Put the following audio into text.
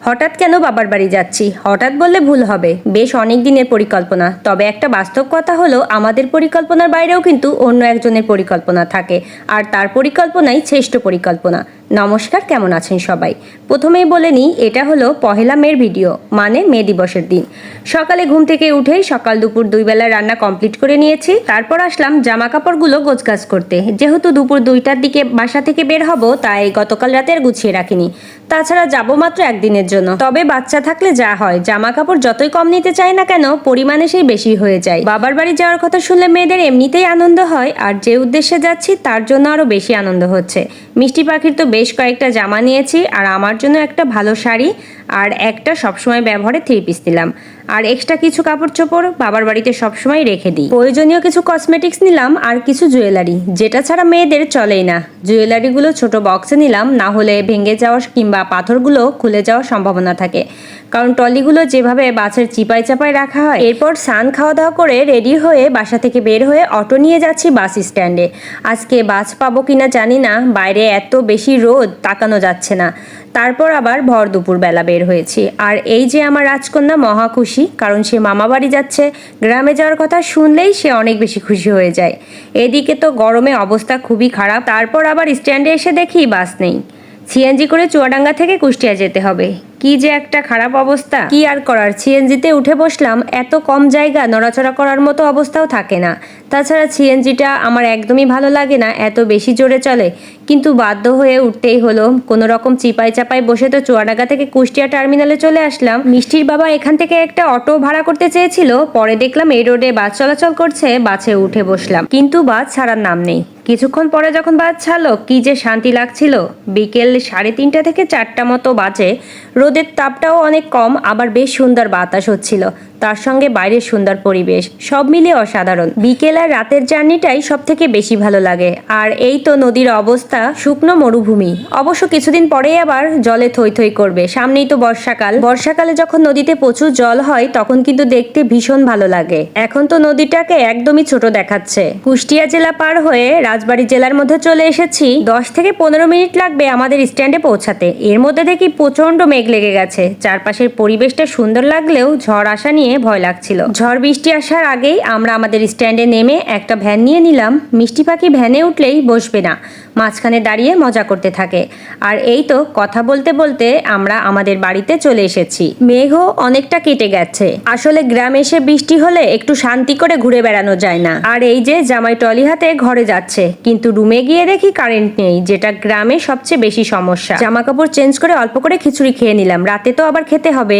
হঠাৎ কেন বাবার বাড়ি যাচ্ছি? হঠাৎ বললে ভুল হবে। বেশ অনেক দিনের পরিকল্পনা। তবে একটা বাস্তব কথা হলো, আমাদের পরিকল্পনার বাইরেও কিন্তু অন্য একজনের পরিকল্পনা থাকে। আর তার পরিকল্পনাই শ্রেষ্ঠ পরিকল্পনা। নমস্কার, কেমন আছেন সবাই? প্রথমেই বলে নিই, এটা হলো পহেলা মের ভিডিও মানে মে দিবসের দিন। সকালে ঘুম থেকে উঠেই সকাল দুপুর দুই বেলা রান্না কমপ্লিট করে নিয়েছি, তারপর আসলাম জামা কাপড়গুলো গোছগাছ করতে। যেহেতু দুপুর দুইটার দিকে বাসা থেকে বের হব, তাই গতকাল রাতে আর গুছিয়ে রাখিনি। তাছাড়া যাব মাত্র একদিনের জন্য। তবে বাচ্চা থাকলে যা হয় জামা কাপড় যতই কম নিতে চায় না কেন, পরিমাণে সেই বেশি হয়ে যায়। বাবার বাড়ি যাওয়ার কথা শুনলে মেয়েদের এমনিতেই আনন্দ হয়, আর যে উদ্দেশ্যে যাচ্ছি, তার জন্য আরও বেশি আনন্দ হচ্ছে। মিষ্টি পাখির তো বেশ কয়েকটা জামা নিয়েছি, আর আমার জন্য একটা ভালো শাড়ি, আর একটা সবসময় ব্যবহারে থ্রি পিস দিলাম আর এক্সট্রা কিছু কাপড় চোপড় বাবার বাড়িতে সবসময় রেখে দিই। প্রয়োজনীয় কিছু কসমেটিক্স নিলাম, আর কিছু জুয়েলারি যেটা ছাড়া মেয়েদের চলেই না। জুয়েলারিগুলো ছোট বক্সে নিলাম, না হলে ভেঙে যাওয়া কিংবা পাথরগুলো খুলে যাওয়ার সম্ভাবনা থাকে। কারণ টলিগুলো যেভাবে বাসের চিপাই চাপাই রাখা হয়, এরপর সান খাওয়া দাওয়া করে রেডি হয়ে বাসা থেকে বের হয়ে অটো নিয়ে যাচ্ছি বাস স্ট্যান্ডে আজকে বাস পাবো কিনা জানি না, বাইরে এত বেশি রোদ তাকানো যাচ্ছে না। তারপর আবার ভর দুপুর বেলা বের হয়েছি। আর এই যে আমার রাজকন্যা মহা খুশি, কারণ সে মামা বাড়ি যাচ্ছে, গ্রামে যাওয়ার কথা শুনলেই সে অনেক বেশি খুশি হয়ে যায়। এদিকে তো গরমে অবস্থা খুবই খারাপ, তারপর আবার স্ট্যান্ডে এসে দেখি বাস নেই। সিএনজি করে চুয়াডাঙ্গা থেকে কুষ্টিয়া যেতে হবে। কি যে একটা খারাপ অবস্থা। কি আর করার? সিএনজিতে উঠে বসলাম, এত কম জায়গা, নড়াচড়া করার মতো অবস্থাও থাকে না। তাছাড়া সিএনজিটা আমার একদমই ভালো লাগে না, এত বেশি জোরে চলে। কিন্তু বাধ্য হয়ে উঠতেই হলো কোনো রকম চিপাই চাপাই বসে তো চুয়াডাঙ্গা থেকে কুষ্টিয়া টার্মিনালে চলে আসলাম। মিষ্টির বাবা এখান থেকে একটা অটো ভাড়া করতে চেয়েছিল, পরে দেখলাম এই রোডে বাস চলাচল করছে, বাসে উঠে বসলাম। কিন্তু বাস ছাড়ার নাম নেই। কিছুক্ষণ পরে যখন বাস ছাড়লো, কি যে শান্তি লাগছিল। বিকেল সাড়ে তিনটা থেকে চারটা মতো বাজে। রোদের তাপটাও অনেক কম, আবার বেশ সুন্দর বাতাস হচ্ছিল। তার সঙ্গে বাইরের সুন্দর পরিবেশ, সব মিলিয়ে অসাধারণ। বিকেল আর রাতের জার্নিটাই সব থেকে বেশি ভালো লাগে। আর এই তো নদীর অবস্থা, শুকনো মরুভূমি। অবশ্য কিছুদিন পরেই আবার জলে থই থই করবে। সামনেই তো বর্ষাকাল। বর্ষাকালে যখন নদীতে প্রচুর জল হয়, তখন কিন্তু দেখতে ভীষণ ভালো লাগে। এখন তো নদীটাকে একদমই ছোট দেখাচ্ছে। কুষ্টিয়া জেলা পার হয়ে রাজবাড়ী জেলার মধ্যে চলে এসেছি। দশ থেকে পনেরো মিনিট লাগবে আমাদের স্ট্যান্ডে পৌঁছাতে। এর মধ্যে দেখি প্রচণ্ড মেঘ লেগে গেছে। চারপাশের পরিবেশটা সুন্দর লাগলেও ঝড় আসা নিয়ে ভয় লাগছিল। ঝড় বৃষ্টি আসার আগেই আমরা আমাদের স্ট্যান্ডে নেমে একটা ভ্যান নিয়ে নিলাম। মিষ্টি পাখি ভ্যানে উঠলেই বসবে না। মাঝখানে দাঁড়িয়ে মজা করতে থাকে। আর এই তো কথা বলতে বলতে আমরা আমাদের বাড়িতে চলে এসেছি। মেঘও অনেকটা কেটে গেছে। আসলে গ্রামে এসে বৃষ্টি হলে একটু শান্তি করে ঘুরে বেড়ানো যায় না। আর এই যে জামাই টলি হাতে ঘরে যাচ্ছে। কিন্তু রুমে গিয়ে দেখি কারেন্ট নেই, যেটা গ্রামে সবচেয়ে বেশি সমস্যা। জামা কাপড় চেঞ্জ করে অল্প করে খিচুড়ি খেয়ে নিলাম, রাতে তো আবার খেতে হবে।